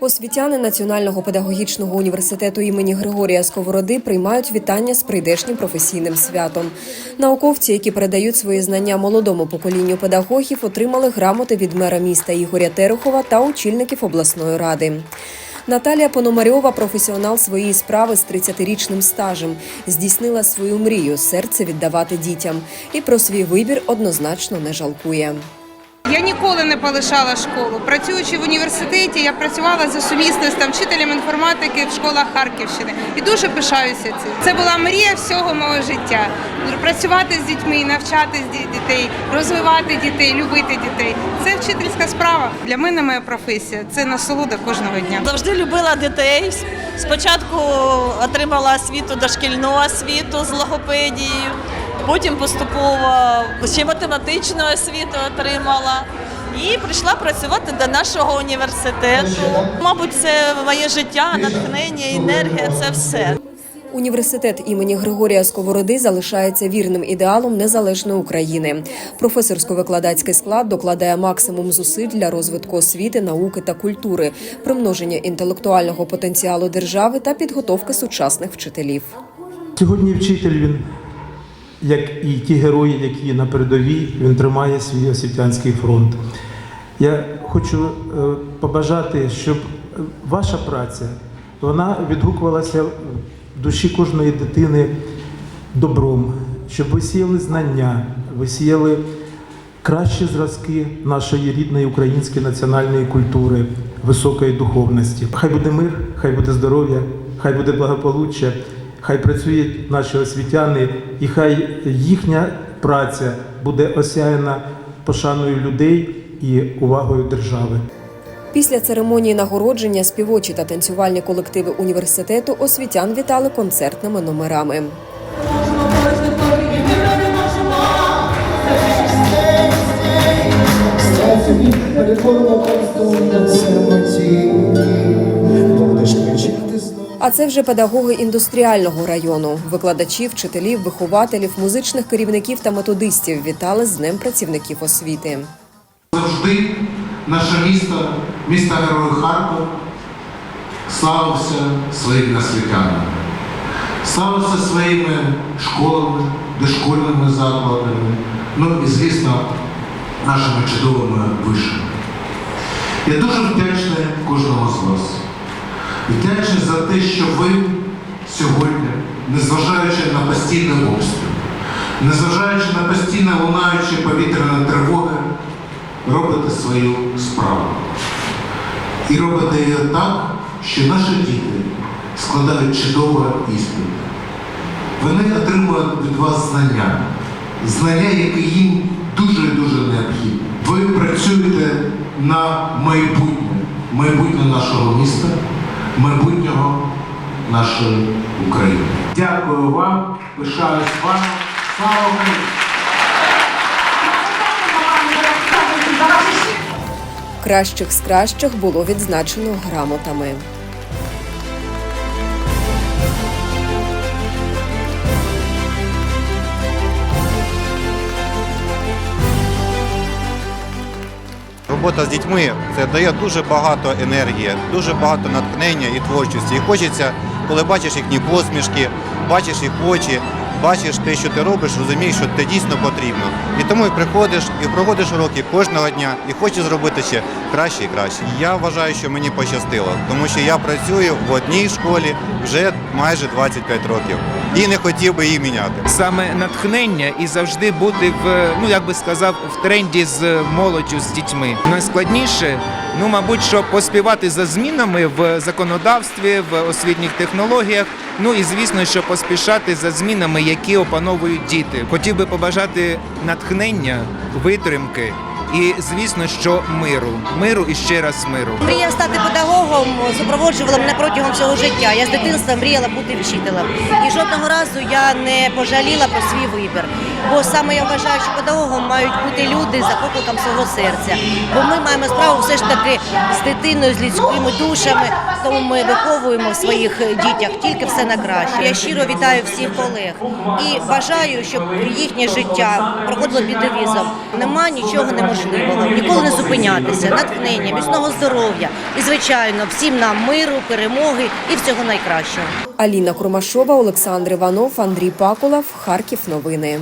Освітяни Національного педагогічного університету імені Григорія Сковороди приймають вітання з прийдешнім професійним святом. Науковці, які передають свої знання молодому поколінню педагогів, отримали грамоти від мера міста Ігоря Терехова та очільників обласної ради. Наталія Пономарьова, професіонал своєї справи з 30-річним стажем, здійснила свою мрію серце віддавати дітям і про свій вибір однозначно не жалкує. Я ніколи не полишала школу. Працюючи в університеті, я працювала за сумісництвом вчителем інформатики в школах Харківщини і дуже пишаюся цим. Це була мрія всього мого життя. Працювати з дітьми, навчати дітей, розвивати дітей, любити дітей. Це вчительська справа. Для мене моя професія це насолода кожного дня. Завжди любила дітей. Спочатку отримала освіту дошкільну освіту з логопедією, потім поступово ще математичну освіту отримала. І прийшла працювати до нашого університету. Мабуть, це моє життя, натхнення, енергія це все. Університет імені Григорія Сковороди залишається вірним ідеалом незалежної України. Професорсько-викладацький склад докладає максимум зусиль для розвитку освіти, науки та культури, примноження інтелектуального потенціалу держави та підготовки сучасних вчителів. Сьогодні вчитель він, як і ті герої, які на передовій, він тримає свій освітянський фронт. Я хочу е, побажати, щоб е, ваша праця вона відгукувалася в душі кожної дитини добром, щоб ви сіяли знання, ви сіяли кращі зразки нашої рідної української національної культури, високої духовності. Хай буде мир, хай буде здоров'я, хай буде благополуччя, хай працюють наші освітяни, і хай їхня праця буде осяяна пошаною людей і увагою держави. Після церемонії нагородження співочі та танцювальні колективи університету освітян вітали концертними номерами. А це вже педагоги індустріального району. Викладачів, вчителів, вихователів, музичних керівників та методистів вітали з Днем працівників освіти. Завжди наше місто, місто Герой Харків, славився своїми освітянами, славився своїми школами, дошкольними закладами, ну і, звісно, нашими чудовими вишами. Я дуже вдячний кожному з вас. Вдячний за те, що ви сьогодні, незважаючи на постійний обстріл, незважаючи на постійно лунаючі повітряні тривоги, робите свою справу. І робите її так, що наші діти складають чудовий іспит. Вони отримують від вас знання, знання, які їм дуже-дуже необхідні. Ви працюєте на майбутнє, майбутнє нашого міста, майбутнього нашої України. Дякую вам, пишаюсь вами. Слава Україні! Кращих з кращих було відзначено грамотами. Робота з дітьми це дає дуже багато енергії, дуже багато натхнення і творчості. І хочеться, коли бачиш їхні посмішки, бачиш їх очі, бачиш те, що ти робиш, розумієш, що це дійсно потрібно. І тому і приходиш і проводиш уроки кожного дня і хочеш зробити ще краще і краще. Я вважаю, що мені пощастило, тому що я працюю в одній школі вже майже 25 років і не хотів би її міняти. саме натхнення і завжди бути в ну як би сказав в тренді з молоддю, з дітьми. Найскладніше, ну мабуть, що поспівати за змінами в законодавстві, в освітніх технологіях. Ну і звісно, що поспішати за змінами, які опановують діти. Хотів би побажати натхнення, витримки. І звісно, що миру, миру і ще раз миру. Мрія стати педагогом супроводжувала мене протягом всього життя. Я з дитинства мріяла бути вчителем. І жодного разу я не пожаліла про свій вибір. Бо саме я вважаю, що педагогом мають бути люди за покликом свого серця. Бо ми маємо справу все ж таки з дитиною, з людськими душами. Тому ми виховуємо в своїх дітях тільки все на краще. Я щиро вітаю всіх колег і бажаю, щоб їхнє життя проходило під девізом. Нема нічого неможливого. Можливого, ніколи не зупинятися, натхнення, міцного здоров'я і, звичайно, всім нам миру, перемоги і всього найкращого. Аліна Курмашова, Олександр Іванов, Андрій Пакулов, Харків. Новини.